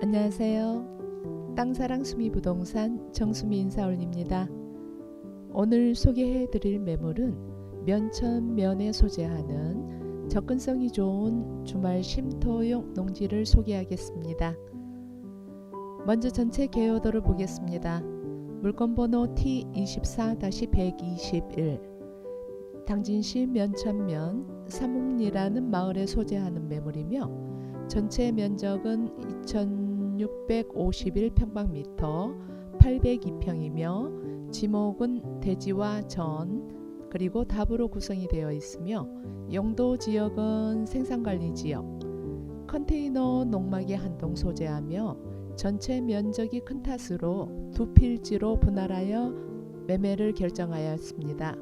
안녕하세요. 땅사랑 수미부동산 정수미 인사 올립니다. 오늘 소개해 드릴 매물은 면천 면에 소재하는 접근성이 좋은 주말 쉼터용 농지를 소개하겠습니다. 먼저 전체 개요도를 보겠습니다. 물건번호 T24-121 당진시 면천면 삼옥리라는 마을에 소재하는 매물이며 전체 면적은 2651평방미터 802평이며 지목은 대지와 전 그리고 답으로 구성이 되어 있으며 용도 지역은 생산관리 지역 컨테이너 농막에 한동 소재하며 전체 면적이 큰 탓으로 두 필지로 분할하여 매매를 결정하였습니다.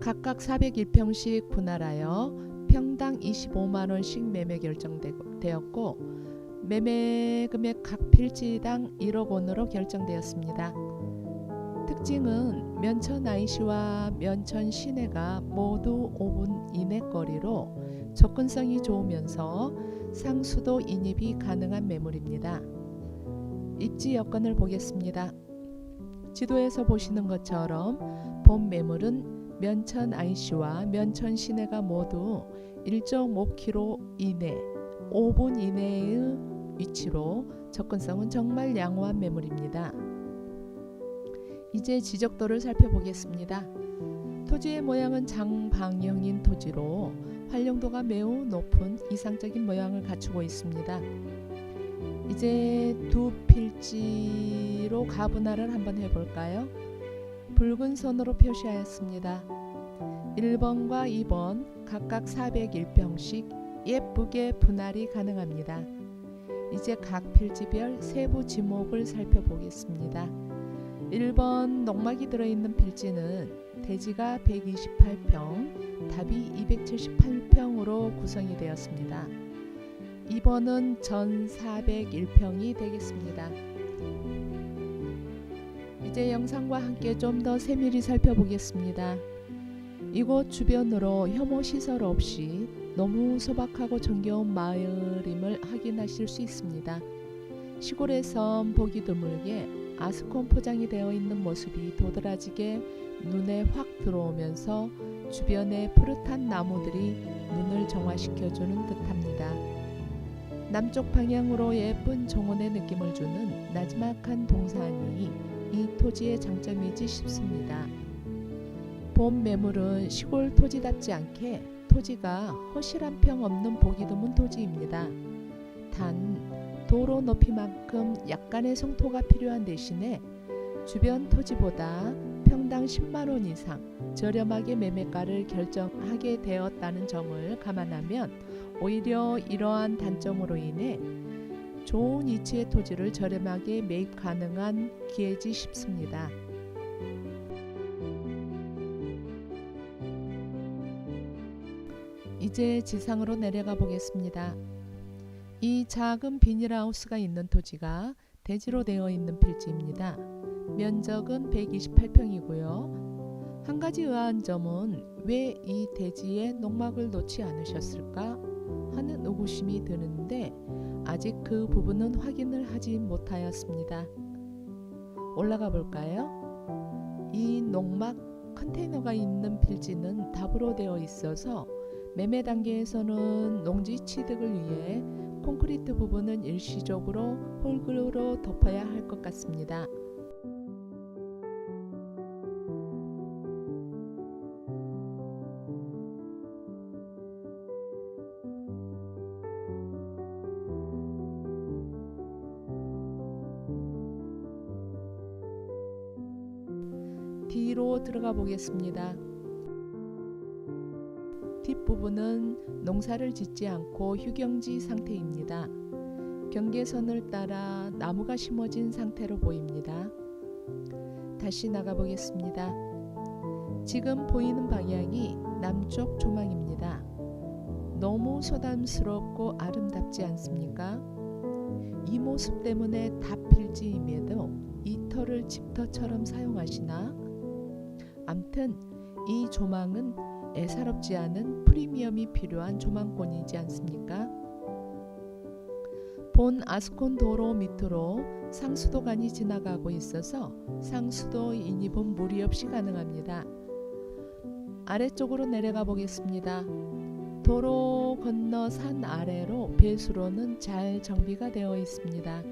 각각 401평씩 분할하여 평당 25만 원씩 매매 결정되었고 매매 금액 각 필지당 1억 원으로 결정되었습니다. 특징은 면천 IC와 면천 시내가 모두 5분 이내 거리로 접근성이 좋으면서 상수도 인입이 가능한 매물입니다. 입지 여건을 보겠습니다. 지도에서 보시는 것처럼 본 매물은 면천 IC와 면천 시내가 모두 1.5km 이내, 5분 이내의 위치로 접근성은 정말 양호한 매물입니다. 이제 지적도를 살펴보겠습니다. 토지의 모양은 장방형인 토지로 활용도가 매우 높은 이상적인 모양을 갖추고 있습니다. 이제 두 필지로 가분할을 한번 해볼까요? 붉은 선으로 표시하였습니다. 1번과 2번 각각 401평씩 예쁘게 분할이 가능합니다. 이제 각 필지별 세부 지목을 살펴보겠습니다. 1번 농막이 들어있는 필지는 대지가 128평, 답이 278평으로 구성이 되었습니다. 2번은 전 401평이 되겠습니다. 이제 영상과 함께 좀 더 세밀히 살펴보겠습니다. 이곳 주변으로 혐오 시설 없이 너무 소박하고 정겨운 마을임을 확인하실 수 있습니다. 시골에선 보기 드물게 아스콘 포장이 되어 있는 모습이 도드라지게 눈에 확 들어오면서 주변의 푸릇한 나무들이 눈을 정화시켜주는 듯합니다. 남쪽 방향으로 예쁜 정원의 느낌을 주는 나지막한 동산이 이 토지의 장점이지 싶습니다. 본 매물은 시골 토지답지 않게 토지가 허실한 평 없는 보기 드문 토지입니다. 단 도로 높이만큼 약간의 성토가 필요한 대신에 주변 토지보다 평당 10만 원 이상 저렴하게 매매가를 결정하게 되었다는 점을 감안하면 오히려 이러한 단점으로 인해 좋은 위치의 토지를 저렴하게 매입 가능한 기회지 싶습니다. 이제 지상으로 내려가 보겠습니다. 이 작은 비닐하우스가 있는 토지가 대지로 되어 있는 필지입니다. 면적은 128평이고요. 한 가지 의아한 점은 왜 이 대지에 농막을 놓지 않으셨을까 하는 의구심이 드는데 아직 그 부분은 확인을 하지 못하였습니다. 올라가 볼까요? 이 농막 컨테이너가 있는 필지는 답으로 되어 있어서 매매 단계에서는 농지 취득을 위해 콘크리트 부분은 일시적으로 홀그로 덮어야 할 것 같습니다. 뒤로 들어가 보겠습니다. 뒷부분은 농사를 짓지 않고 휴경지 상태입니다. 경계선을 따라 나무가 심어진 상태로 보입니다. 다시 나가 보겠습니다. 지금 보이는 방향이 남쪽 조망입니다. 너무 소담스럽고 아름답지 않습니까? 이 모습 때문에 다 필지임에도 이 터를 집터처럼 사용하시나? 암튼 이 조망은 애사롭지 않은 프리미엄이 필요한 조망권이지 않습니까? 본 아스콘 도로 밑으로 상수도간이 지나가고 있어서 상수도 인입은 무리 없이 가능합니다. 아래쪽으로 내려가 보겠습니다. 도로 건너 산 아래로 배수로는 잘 정비가 되어 있습니다.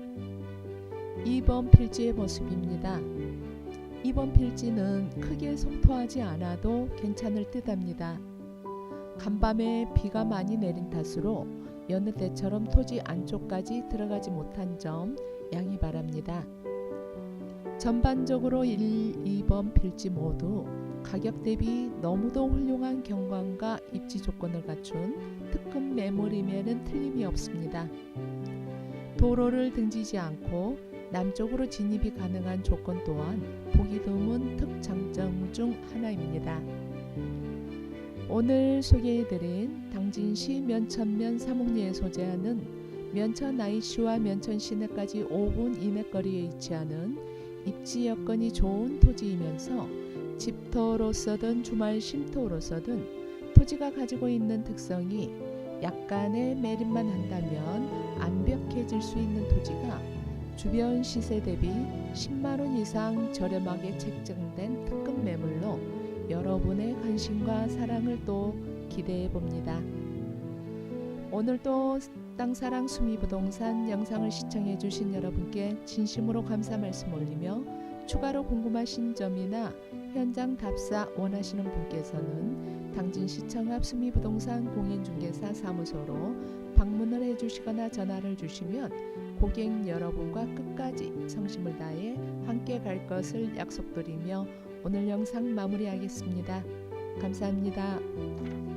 2번 필지의 모습입니다. 2번 필지는 크게 속토하지 않아도 괜찮을 듯합니다. 간밤에 비가 많이 내린 탓으로 여느 때처럼 토지 안쪽까지 들어가지 못한 점 양해 바랍니다. 전반적으로 1, 2번 필지 모두 가격 대비 너무도 훌륭한 경관과 입지 조건을 갖춘 특급 매물임에는 틀림이 없습니다. 도로를 등지지 않고 남쪽으로 진입이 가능한 조건 또한 보기 드문 특장점 중 하나입니다. 오늘 소개해드린 당진시 면천면 사목리에 소재하는 면천 IC와 면천 시내까지 5분 이내 거리에 위치하는 입지 여건이 좋은 토지이면서 집터로서든 주말 쉼터로서든 토지가 가지고 있는 특성이 약간의 매립만 한다면 완벽해질 수 있는 토지가 주변 시세 대비 10만 원 이상 저렴하게 책정된 특급 매물로 여러분의 관심과 사랑을 또 기대해 봅니다. 오늘도 땅사랑 수미부동산 영상을 시청해 주신 여러분께 진심으로 감사 말씀 올리며 추가로 궁금하신 점이나 현장 답사 원하시는 분께서는 당진 시청 앞 수미부동산 공인중개사 사무소로 방문을 해주시거나 전화를 주시면 고객 여러분과 끝까지 성심을 다해 함께 갈 것을 약속드리며 오늘 영상 마무리하겠습니다. 감사합니다.